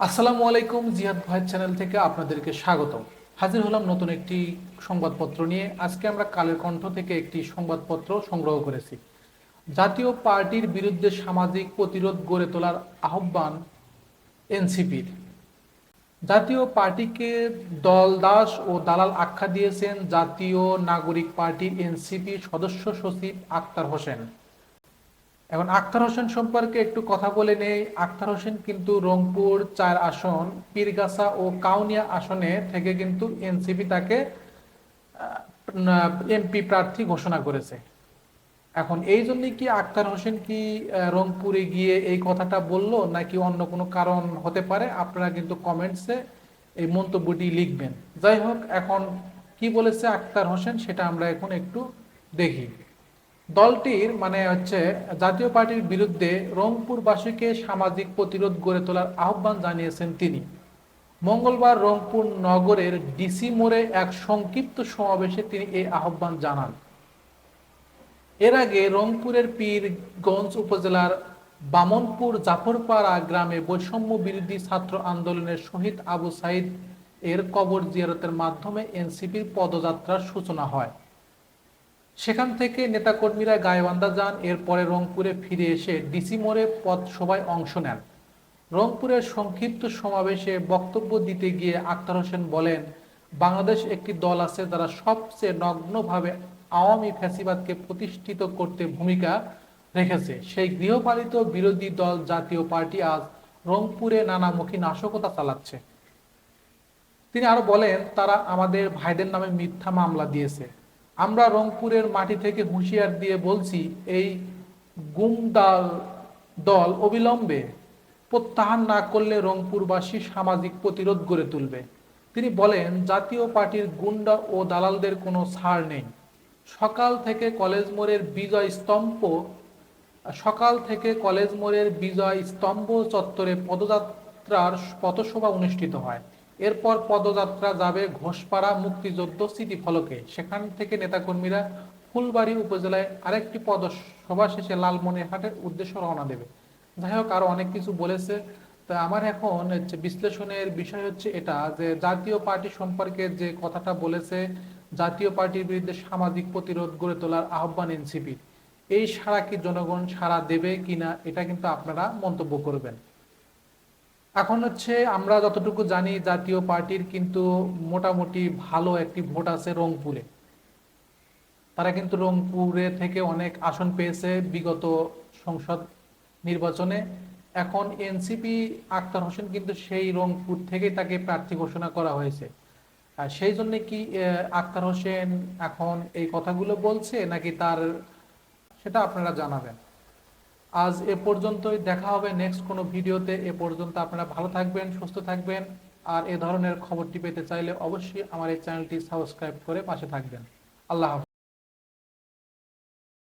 আসসালামু আলাইকুম জিহাদ ভাই চ্যানেল থেকে আপনাদেরকে স্বাগত হাজির হলাম নতুন একটি সংবাদপত্র নিয়ে। আজকে আমরা কালের কণ্ঠ থেকে একটি সংবাদপত্র সংগ্রহ করেছি। জাতীয় পার্টির বিরুদ্ধে সামাজিক প্রতিরোধ গড়ে তোলার আহ্বান এনসিপির। জাতীয় পার্টিকে দল, দাস ও দালাল আখ্যা দিয়েছেন জাতীয় নাগরিক পার্টির এনসিপি সদস্য সচিব আক্তার হোসেন। এখন আক্তার হোসেন সম্পর্কে একটু কথা বলে নেই। আক্তার হোসেন কিন্তু রংপুর চার আসন, পীরগাছা ও কাউনিয়া আসনে থেকে কিন্তু এনসিপি তাকে এমপি প্রার্থী ঘোষণা করেছে। এখন এই জন্যই কি আক্তার হোসেন কি রংপুরে গিয়ে এই কথাটা বলল নাকি অন্য কোনো কারণ হতে পারে? আপনারা কিন্তু কমেন্টসে এই মন্তব্যটি লিখবেন। যাই হোক, এখন কি বলেছে আক্তার হোসেন সেটা আমরা এখন একটু দেখি। দলটির মানে হচ্ছে জাতীয় পার্টির বিরুদ্ধে রংপুরবাসীকে সামাজিক প্রতিরোধ গড়ে তোলার আহ্বান জানিয়েছেন তিনি। মঙ্গলবার রংপুর নগরের ডিসি মোড়ে এক সংক্ষিপ্ত সমাবেশে তিনি এই আহ্বান জানান। এর আগে রংপুরের পীরগঞ্জ উপজেলার বামনপুর জাফরপাড়া গ্রামে বৈষম্য বিরোধী ছাত্র আন্দোলনের শহীদ আবু সাইদ এর কবর জিয়ারতের মাধ্যমে এনসিপির পদযাত্রার সূচনা হয়। সেখান থেকে নেতাকর্মীরা গায়েবান্ধা যান, এরপরে রংপুরে ফিরে এসে ডিসি মোড়ে পথ সভায় অংশ নেন। রংপুরের সংক্ষিপ্ত সমাবেশে বক্তব্য দিতে গিয়ে আক্তার হোসেন বলেন, বাংলাদেশ একটি দল আছে যারা সবচেয়ে নগ্নভাবে আওয়ামী ফ্যাসিবাদকে প্রতিষ্ঠিত করতে ভূমিকা রেখেছে। সেই গৃহপালিত বিরোধী দল জাতীয় পার্টি আজ রংপুরে নানামুখী নাশকতা চালাচ্ছে। তিনি আরও বলেন, তারা আমাদের ভাইদের নামে মিথ্যা মামলা দিয়েছে। আমরা রংপুরের মাটি থেকে হুঁশিয়ার দিয়ে বলছি, এই গুমদাল দল অবিলম্বে প্রত্যাহার না করলে রংপুরবাসী সামাজিক প্রতিরোধ গড়ে তুলবে। তিনি বলেন, জাতীয় পার্টির গুন্ডা ও দালালদের কোনো ছাড় নেই। সকাল থেকে কলেজ মোড়ের বিজয় স্তম্ভ, সকাল থেকে কলেজ মোড়ের বিজয় স্তম্ভ চত্বরে পদযাত্রার পথসভা অনুষ্ঠিত হয়। এরপর পদযাত্রা যাবে ঘোষপাড়া মুক্তিযুদ্ধ স্মৃতি ফলকে। সেখান থেকে নেতাকর্মীরা ফুলবাড়ি উপজেলায় আরেকটি পদসভা শেষে লালমনিরহাটের উদ্দেশ্যে রওনা দেবে। যাই হোক, আরও অনেক কিছু বলেছে। তা আমার এখন হচ্ছে বিশ্লেষণের বিষয় হচ্ছে এটা যে, জাতীয় পার্টি সম্পর্কে যে কথাটা বলেছে, জাতীয় পার্টির বিরুদ্ধে সামাজিক প্রতিরোধ গড়ে তোলার আহ্বান এনসিপি এই সারা কি জনগণ সারা দেবে কিনা, এটা কিন্তু আপনারা মন্তব্য করবেন। এখন হচ্ছে আমরা যতটুকু জানি জাতীয় পার্টির কিন্তু মোটামুটি ভালো একটি ভোট আছে রংপুরে। তারা কিন্তু রংপুরে থেকে অনেক আসন পেয়েছে বিগত সংসদ নির্বাচনে। এখন এনসিপি আক্তার হোসেন কিন্তু সেই রংপুর থেকে তাকে প্রার্থী ঘোষণা করা হয়েছে। সেই জন্য কি আক্তার হোসেন এখন এই কথাগুলো বলছে নাকি তার, সেটা আপনারা জানাবেন? আজ এ পর্যন্তই, দেখা হবে নেক্সট কোনো ভিডিওতে। এ পর্যন্ত আপনারা ভালো থাকবেন, সুস্থ থাকবেন। আর এ ধরনের খবরটি পেতে চাইলে অবশ্যই আমার এই চ্যানেলটি সাবস্ক্রাইব করে পাশে থাকবেন। আল্লাহ হাফেজ।